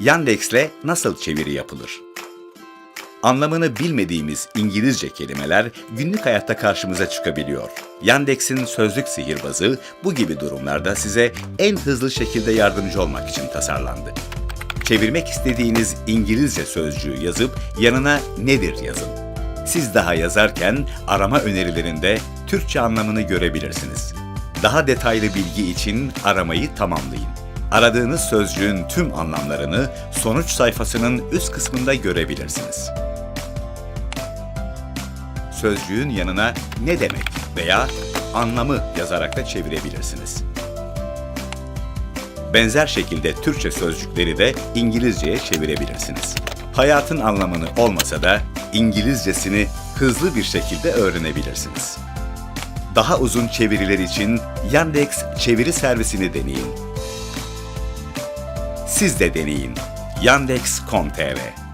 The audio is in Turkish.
Yandex'le nasıl çeviri yapılır? Anlamını bilmediğimiz İngilizce kelimeler günlük hayatta karşımıza çıkabiliyor. Yandex'in sözlük sihirbazı bu gibi durumlarda size en hızlı şekilde yardımcı olmak için tasarlandı. Çevirmek istediğiniz İngilizce sözcüğü yazıp yanına nedir yazın. Siz daha yazarken arama önerilerinde Türkçe anlamını görebilirsiniz. Daha detaylı bilgi için aramayı tamamlayın. Aradığınız sözcüğün tüm anlamlarını sonuç sayfasının üst kısmında görebilirsiniz. Sözcüğün yanına ne demek veya anlamı yazarak da çevirebilirsiniz. Benzer şekilde Türkçe sözcükleri de İngilizceye çevirebilirsiniz. Hayatın anlamını olmasa da İngilizcesini hızlı bir şekilde öğrenebilirsiniz. Daha uzun çeviriler için Yandex çeviri servisini deneyin. Siz de deneyin. Yandex.com.tr